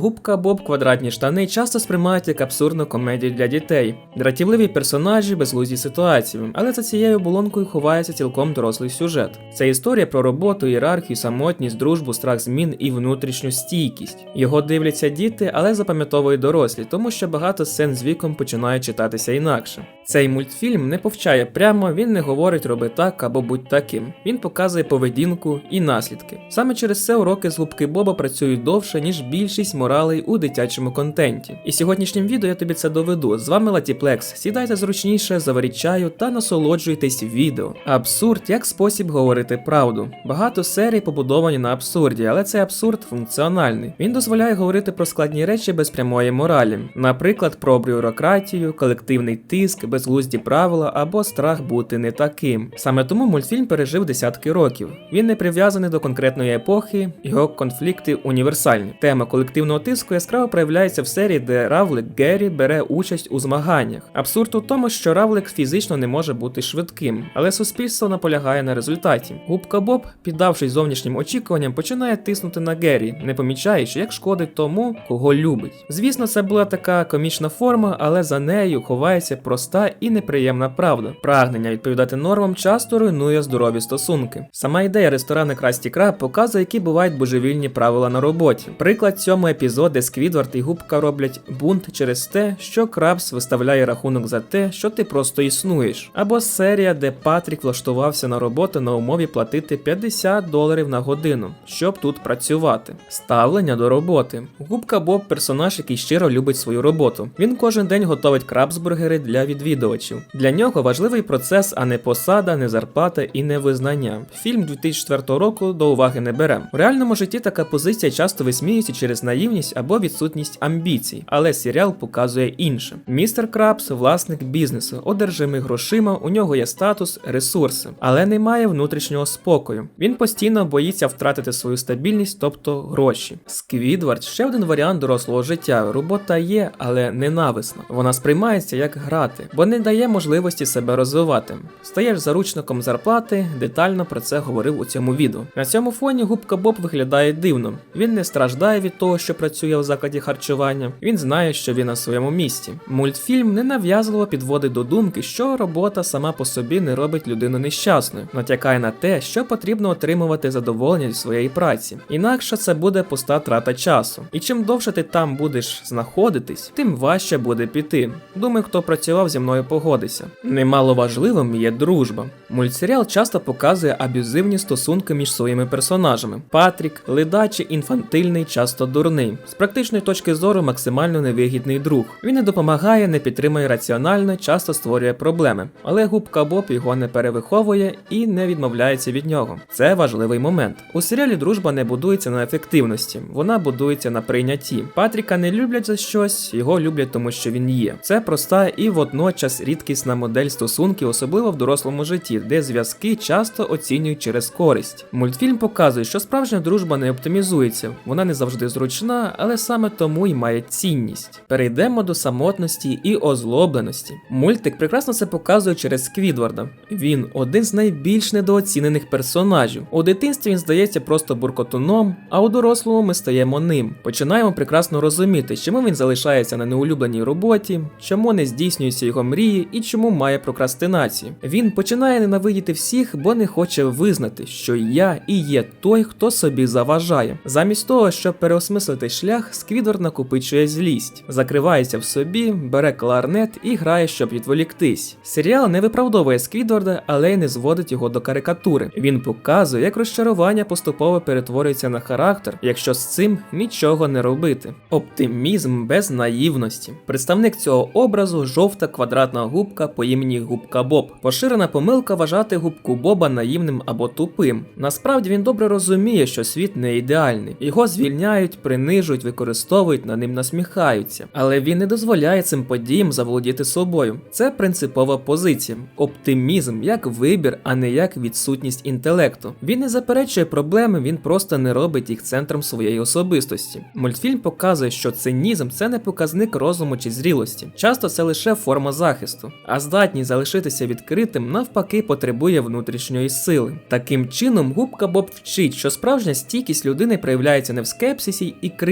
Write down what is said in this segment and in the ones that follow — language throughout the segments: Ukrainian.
Губка Боб квадратні штани часто сприймають як абсурдну комедію для дітей, дратівливі персонажі, безглузді ситуації, але за цією оболонкою ховається цілком дорослий сюжет. Це історія про роботу, ієрархію, самотність, дружбу, страх змін і внутрішню стійкість. Його дивляться діти, але запам'ятовують дорослі, тому що багато сцен з віком починають читатися інакше. Цей мультфільм не повчає прямо, він не говорить роби так або будь таким. Він показує поведінку і наслідки. Саме через це уроки з губки Боба працюють довше, ніж більшість моралей у дитячому контенті. І сьогоднішнім відео я тобі це доведу. З вами Латіплекс. Сідайте зручніше, заваріть чаю та насолоджуйтесь відео. Абсурд як спосіб говорити правду. Багато серій побудовані на абсурді, але цей абсурд функціональний. Він дозволяє говорити про складні речі без прямої моралі, наприклад, про бюрократію, колективний тиск, безглузді правила або страх бути не таким. Саме тому мультфільм пережив десятки років. Він не прив'язаний до конкретної епохи, його конфлікти універсальні. Тема колективного тиску яскраво проявляється в серії, де Равлик Геррі бере участь у змаганнях. Абсурд у тому, що Равлик фізично не може бути швидким, але суспільство наполягає на результаті. Губка Боб, піддавшись зовнішнім очікуванням, починає тиснути на Геррі, не помічаючи, як шкодить тому, кого любить. Звісно, це була така комічна форма, але за нею ховається проста і неприємна правда. Прагнення відповідати нормам часто руйнує здорові стосунки. Сама ідея ресторану Красті Краб показує, які бувають божевільні правила на роботі. Приклад цьому епізод, Сквідвард і губка роблять бунт через те, що Крабс виставляє рахунок за те, що ти просто існуєш. Або серія, де Патрік влаштувався на роботу на умові платити 50 доларів на годину, щоб тут працювати. Ставлення до роботи. Губка Боб персонаж, який щиро любить свою роботу. Він кожен день готовить крабсбургери для відвідувачів. Для нього важливий процес, а не посада, не зарплата і не визнання. Фільм 2004 року до уваги не бере. У реальному житті така позиція часто висміюється через наївність або відсутність амбіцій, але серіал показує інше. Містер Крабс власник бізнесу, одержимий грошима, у нього є статус, ресурси, але немає внутрішнього спокою. Він постійно боїться втратити свою стабільність, тобто гроші. Сквідвард ще один варіант дорослого життя. Робота є, але ненависна. Вона сприймається як грати, бо не дає можливості себе розвивати. Стаєш заручником зарплати, детально про це говорив у цьому відео. На цьому фоні губка Боб виглядає дивно. Він не страждає від того, що працює в закладі харчування. Він знає, що він на своєму місці. Мультфільм ненав'язливо підводить до думки, що робота сама по собі не робить людину нещасною, натякає на те, що потрібно отримувати задоволення від своєї праці. Інакше це буде пуста трата часу. І чим довше ти там будеш знаходитись, тим важче буде піти. Думаю, хто працював зі мною погодиться. Немало важливим є дружба. Мультсеріал часто показує аб'юзивні стосунки між своїми персонажами. Патрік, ледачий, інфантильний, часто дурний. З практичної точки зору максимально невигідний друг. Він не допомагає, не підтримує раціонально, часто створює проблеми. Але губка Боб його не перевиховує і не відмовляється від нього. Це важливий момент. У серіалі дружба не будується на ефективності, вона будується на прийнятті. Патріка не люблять за щось, його люблять тому, що він є. Це проста і водночас рідкісна модель стосунків, особливо в дорослому житті, де зв'язки часто оцінюють через користь. Мультфільм показує, що справжня дружба не оптимізується, вона не завжди зручна, але саме тому й має цінність. Перейдемо до самотності і озлобленості. Мультик прекрасно це показує через Сквідварда. Він один з найбільш недооцінених персонажів. У дитинстві він здається просто буркотуном, а у дорослому ми стаємо ним. Починаємо прекрасно розуміти, чому він залишається на неулюбленій роботі, чому не здійснюються його мрії і чому має прокрастинацію. Він починає ненавидіти всіх, бо не хоче визнати, що я і є той, хто собі заважає. Замість того, щоб переосмислити шлях, Сквідвард накопичує злість, закривається в собі, бере кларнет і грає, щоб відволіктись. Серіал не виправдовує Сквідварда, але й не зводить його до карикатури. Він показує, як розчарування поступово перетворюється на характер, якщо з цим нічого не робити. Оптимізм без наївності. Представник цього образу жовта квадратна губка по імені Губка Боб. Поширена помилка вважати губку Боба наївним або тупим. Насправді він добре розуміє, що світ не ідеальний. Його звільняють, принижують, використовують, над ним насміхаються. Але він не дозволяє цим подіям заволодіти собою. Це принципова позиція. Оптимізм як вибір, а не як відсутність інтелекту. Він не заперечує проблеми, він просто не робить їх центром своєї особистості. Мультфільм показує, що цинізм це не показник розуму чи зрілості. Часто це лише форма захисту, а здатність залишитися відкритим навпаки потребує внутрішньої сили. Таким чином, губка Боб вчить, що справжня стійкість людини проявляється не в скепсисі і критиці,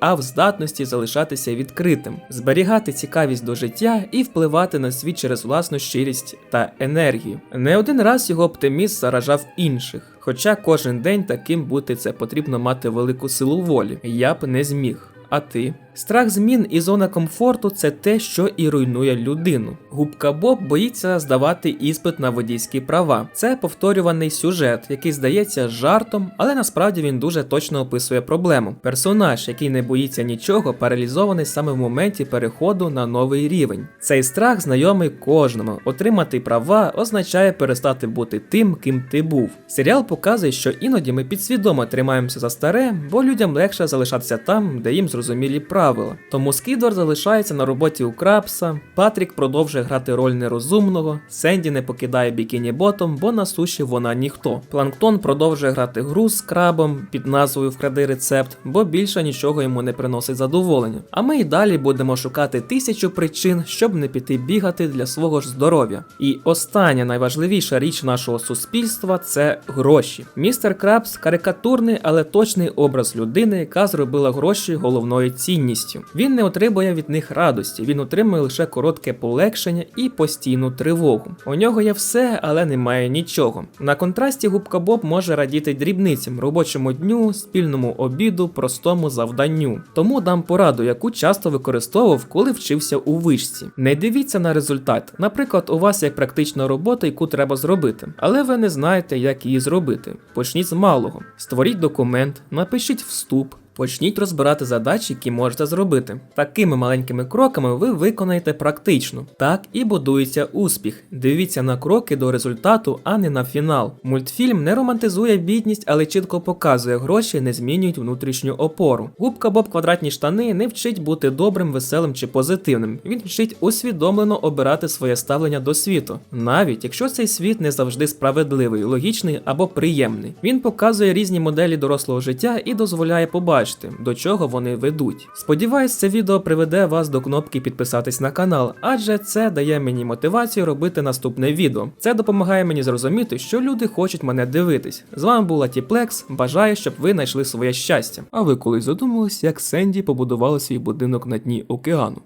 а в здатності залишатися відкритим, зберігати цікавість до життя і впливати на світ через власну щирість та енергію. Не один раз його оптиміст заражав інших. Хоча кожен день таким бути це потрібно мати велику силу волі. Я б не зміг. А ти? Страх змін і зона комфорту це те, що і руйнує людину. Губка Боб боїться здавати іспит на водійські права. Це повторюваний сюжет, який здається жартом, але насправді він дуже точно описує проблему. Персонаж, який не боїться нічого, паралізований саме в моменті переходу на новий рівень. Цей страх знайомий кожному. Отримати права означає перестати бути тим, ким ти був. Серіал показує, що іноді ми підсвідомо тримаємося за старе, бо людям легше залишатися там, де їм зрозумілі правила. Тому Скідвар залишається на роботі у Крабса, Патрік продовжує грати роль нерозумного, Сенді не покидає бікіні ботом, бо на суші вона ніхто. Планктон продовжує грати гру з крабом під назвою Вкради рецепт, бо більше нічого йому не приносить задоволення. А ми й далі будемо шукати тисячу причин, щоб не піти бігати для свого ж здоров'я. І остання найважливіша річ нашого суспільства це гроші. Містер Крабс карикатурний, але точний образ людини, яка зробила гроші головною цінністю. Він не отримує від них радості, він отримує лише коротке полегшення і постійну тривогу. У нього є все, але немає нічого. На контрасті губка Боб може радіти дрібницям, робочому дню, спільному обіду, простому завданню. Тому дам пораду, яку часто використовував, коли вчився у вишці. Не дивіться на результат. Наприклад, у вас є практична робота, яку треба зробити, але ви не знаєте, як її зробити. Почніть з малого. Створіть документ, напишіть вступ. Почніть розбирати задачі, які можете зробити. Такими маленькими кроками ви виконаєте практично. Так і будується успіх. Дивіться на кроки до результату, а не на фінал. Мультфільм не романтизує бідність, але чітко показує, гроші не змінюють внутрішню опору. Губка Боб квадратні штани не вчить бути добрим, веселим чи позитивним. Він вчить усвідомлено обирати своє ставлення до світу, навіть якщо цей світ не завжди справедливий, логічний або приємний. Він показує різні моделі дорослого життя і дозволяє побачити, до чого вони ведуть. Сподіваюсь, це відео приведе вас до кнопки підписатись на канал, адже це дає мені мотивацію робити наступне відео. Це допомагає мені зрозуміти, що люди хочуть мене дивитись. З вами була Тіплекс. Бажаю, щоб ви знайшли своє щастя. А ви колись задумались, як Сенді побудували свій будинок на дні океану?